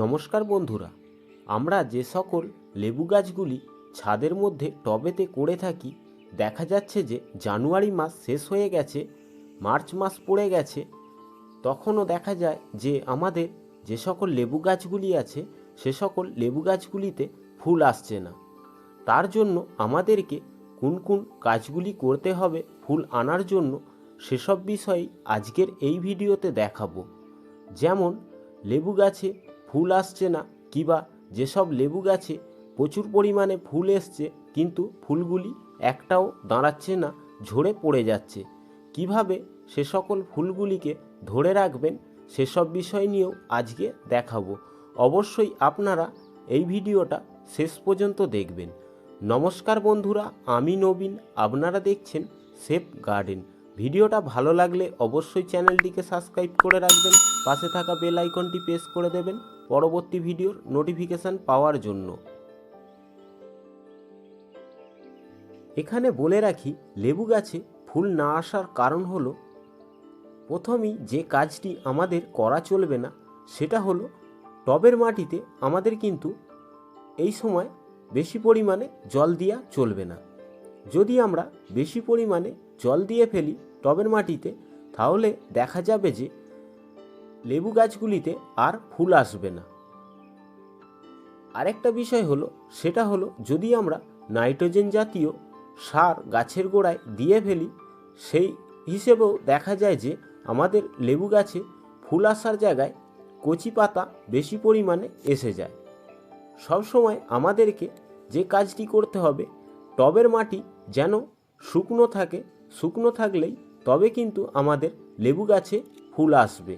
নমস্কার বন্ধুরা, আমরা যে সকল লেবু গাছগুলি ছাদের মধ্যে টবেতে করে থাকি, দেখা যাচ্ছে যে জানুয়ারি মাস শেষ হয়ে গেছে, মার্চ মাস পড়ে গেছে, তখনও দেখা যায় যে আমাদের যে সকল লেবু গাছগুলি আছে, সে সকল লেবু গাছগুলিতে ফুল আসছে না। তার জন্য আমাদেরকে কোন কোন কাজগুলি করতে হবে, ফুল আনার জন্য সেসব বিষয়ে আজকের এই ভিডিওতে দেখাবো। যেমন, লেবু গাছে ফুল আসছে না কিবা যেসব লেবু গাছে প্রচুর পরিমাণে ফুল এসছে, কিন্তু ফুলগুলি একটাও দাঁড়াচ্ছে না, ঝরে পড়ে যাচ্ছে। কীভাবে সে সকল ফুলগুলিকে ধরে রাখবেন, সেসব বিষয় নিয়েও আজকে দেখাবো। অবশ্যই আপনারা এই ভিডিওটা শেষ পর্যন্ত দেখবেন। নমস্কার বন্ধুরা, আমি নবীন, আপনারা দেখছেন সেফ গার্ডেন। ভিডিওটা ভালো লাগলে অবশ্যই চ্যানেলটিকে সাবস্ক্রাইব করে রাখবেন, পাশে থাকা বেল আইকনটি প্রেস করে দেবেন পরবর্তী ভিডিওর নোটিফিকেশান পাওয়ার জন্য। এখানে বলে রাখি, লেবু গাছে ফুল না আসার কারণ হলো, প্রথমেই যে কাজটি আমাদের করা চলবে না, সেটা হলো টবের মাটিতে আমাদের কিন্তু এই সময় বেশি পরিমাণে জল দেওয়া চলবে না। যদি আমরা বেশি পরিমাণে জল দিয়ে ফেলি টবের মাটিতে, তাহলে দেখা যাবে যে লেবু গাছগুলিতে আর ফুল আসবে না। আরেকটা বিষয় হলো, সেটা হলো যদি আমরা নাইট্রোজেন জাতীয় সার গাছের গোড়ায় দিয়ে ফেলি, সেই হিসেবেও দেখা যায় যে আমাদের লেবু গাছে ফুল আসার জায়গায় কচি পাতা বেশি পরিমাণে এসে যায়। সবসময় আমাদেরকে যে কাজটি করতে হবে, টবের মাটি যেন শুকনো থাকে শুকনো থাকলেই তবে কিন্তু আমাদের লেবু গাছে ফুল আসবে।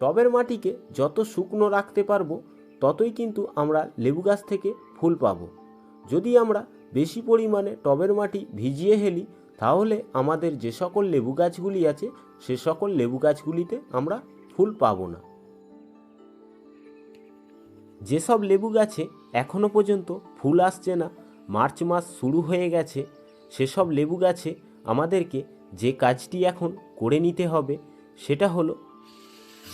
টবের মাটিকে যত শুকনো রাখতে পারব, ততই কিন্তু আমরা লেবু গাছ থেকে ফুল পাব। যদি আমরা বেশি পরিমাণে টবের মাটি ভিজিয়ে ফেলি তাহলে আমাদের যে সকল লেবু গাছগুলি আছে, সে সকল লেবু গাছগুলিতে আমরা ফুল পাবো না। যেসব লেবু গাছে এখনও পর্যন্ত ফুল আসছে না, মার্চ মাস শুরু হয়ে গেছে সেসব লেবু গাছে আমাদেরকে যে কাজটি এখন করে নিতে হবে, সেটা হলো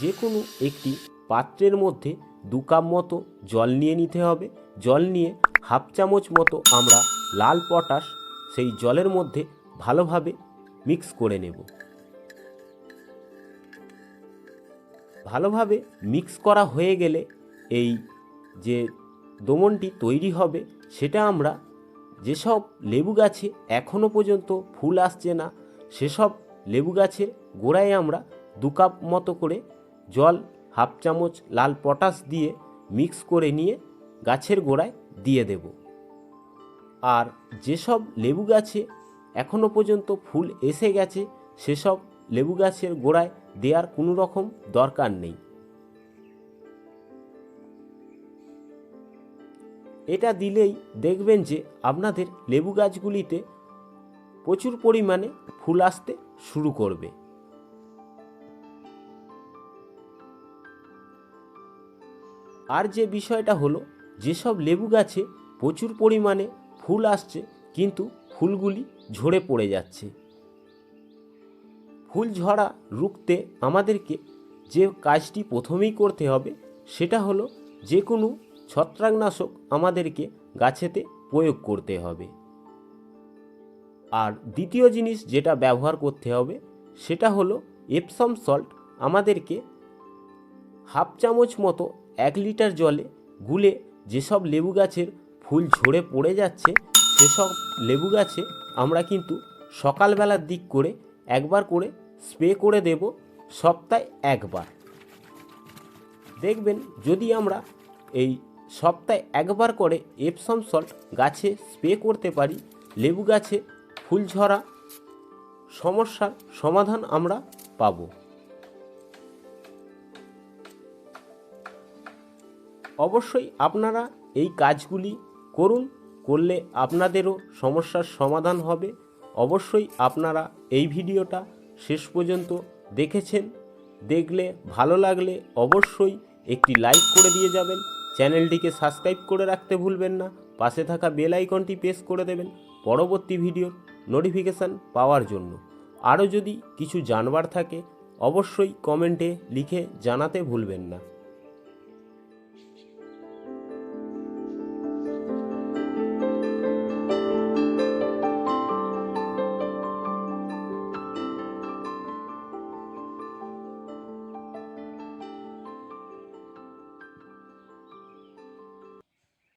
যে কোনো একটি পাত্রের মধ্যে দু কাপ মতো জল নিয়ে নিতে হবে। জল নিয়ে হাফ চামচ মতো আমরা লাল পটাশ সেই জলের মধ্যে ভালোভাবে মিক্স করে নেব। ভালোভাবে মিক্স করা হয়ে গেলে এই যে দমনটি তৈরি হবে, সেটা আমরা যেসব লেবু গাছে এখনও পর্যন্ত ফুল আসছে না, সেসব লেবু গাছের গোড়ায় আমরা দু কাপ মতো করে জল, হাফ চামচ লাল পটাশ দিয়ে মিক্স করে নিয়ে গাছের গোড়ায় দিয়ে দেব। আর যেসব লেবু গাছে এখনও পর্যন্ত ফুল এসে গেছে, সেসব লেবু গাছের গোড়ায় দেওয়ার কোনো রকম দরকার নেই। এটা দিলেই দেখবেন যে আপনাদের লেবু গাছগুলিতে প্রচুর পরিমাণে ফুল আসতে শুরু করবে। আর যে বিষয়টা হলো, যেসব লেবু গাছে প্রচুর পরিমাণে ফুল আসছে, কিন্তু ফুলগুলি ঝরে পড়ে যাচ্ছে। ফুল ঝরা রুখতে আমাদেরকে যে কাজটি প্রথমেই করতে হবে, সেটা হলো যে কোনো ছত্রাকনাশক আমাদেরকে গাছেতে প্রয়োগ করতে হবে। আর দ্বিতীয় জিনিস যেটা ব্যবহার করতে হবে, সেটা হলো এপসম সল্ট আমাদেরকে হাফ চামচ মতো এক লিটার জলে গুলে যেসব লেবু গাছের ফুল ঝরে পড়ে যাচ্ছে, সেসব লেবু গাছে আমরা কিন্তু সকালবেলার দিক করে একবার করে স্প্রে করে দেব সপ্তাহে একবার। দেখবেন যদি আমরা এই সপ্তাহে একবার করে এপসম সল্ট গাছে স্প্রে করতে পারি, লেবু গাছে ফুল ঝরা সমস্যার সমাধান আমরা পাবো। অবশ্যই আপনারা এই কাজগুলি করুন, করলে আপনাদেরও সমস্যার সমাধান হবে। অবশ্যই আপনারা এই ভিডিওটা শেষ পর্যন্ত দেখেছেন। দেখলে ভালো লাগলে অবশ্যই একটি লাইক করে দিয়ে যাবেন। চ্যানেলটিকে সাবস্ক্রাইব করে রাখতে ভুলবেন না। পাশে থাকা বেল আইকনটি প্রেস করে দেবেন পরবর্তী ভিডিওর নোটিফিকেশান পাওয়ার জন্য। আরও যদি কিছু জানবার থাকে, অবশ্যই কমেন্টে লিখে জানাতে ভুলবেন না।